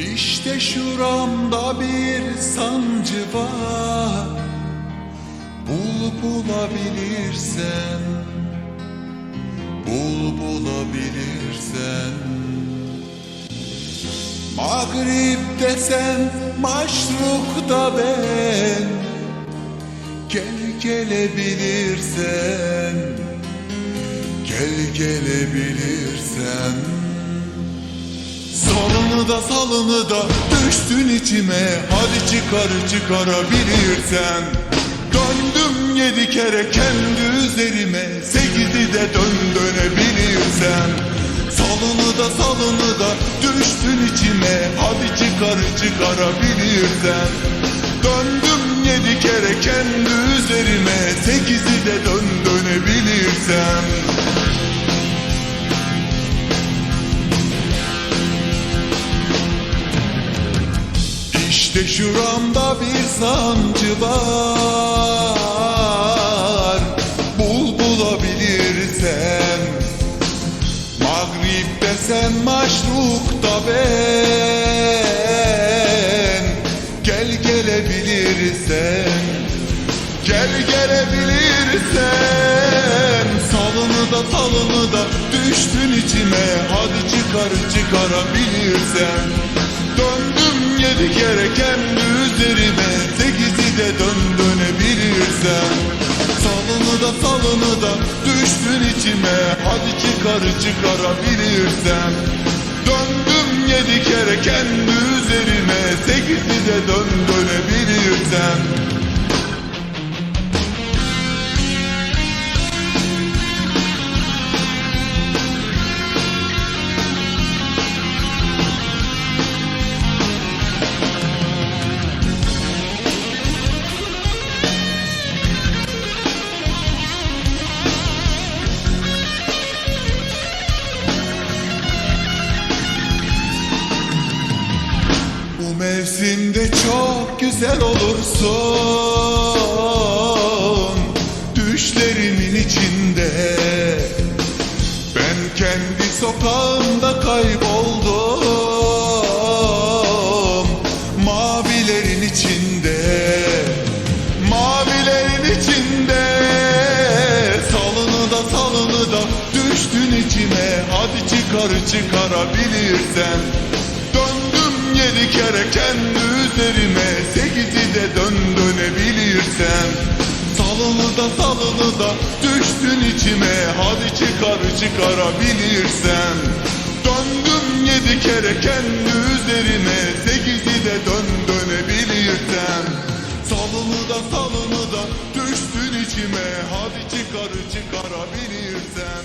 İşte şuramda bir sancı var. Bul bulabilirsen Bul bulabilirsen. Mağrib'de sen Maşruk'ta ben Gel gelebilirsen Gel gelebilirsen Salını da salını da düştün içime. Hadi çıkar çıkarabilirsen. Döndüm yedi kere kendi üzerime. Sekizi de dön dönebilirsen. Salını da salını da düştün içime. Hadi çıkar çıkarabilirsen. Döndüm yedi kere kendi üzerime. Sekizi de dön dönebilirsen İşte şuramda bir sancı var. Bul bulabilirsen Mağrib'de sen maşrukta ben. Gel gelebilirsen Gel gelebilirsen Salını da salını da düştün içime. Hadi çıkar çıkarabilirsen Döndüm kendi üzerime Sekizi de dön dönebilirsen Salını da salını da düştün içime Hadi çıkar çıkarabilirsen Döndüm yedi kere kendi üzerime Sekizi de dön dönebilirsen Mevsimde çok güzel olursun. Düşlerimin içinde. Ben kendi sokağımda kayboldum. Mavilerin içinde. Mavilerin içinde. Salını da salını da düştün içime. Hadi çıkar çıkarabilirsen yedi kere kendi üzerime Sekizi de dön dönebilirsen Salını da salını da düştün içime Hadi çıkar çıkarabilirsen Döndüm yedi kere kendi üzerime Sekizi de dön dönebilirsen Salını da salını da düştün içime Hadi çıkar çıkarabilirsen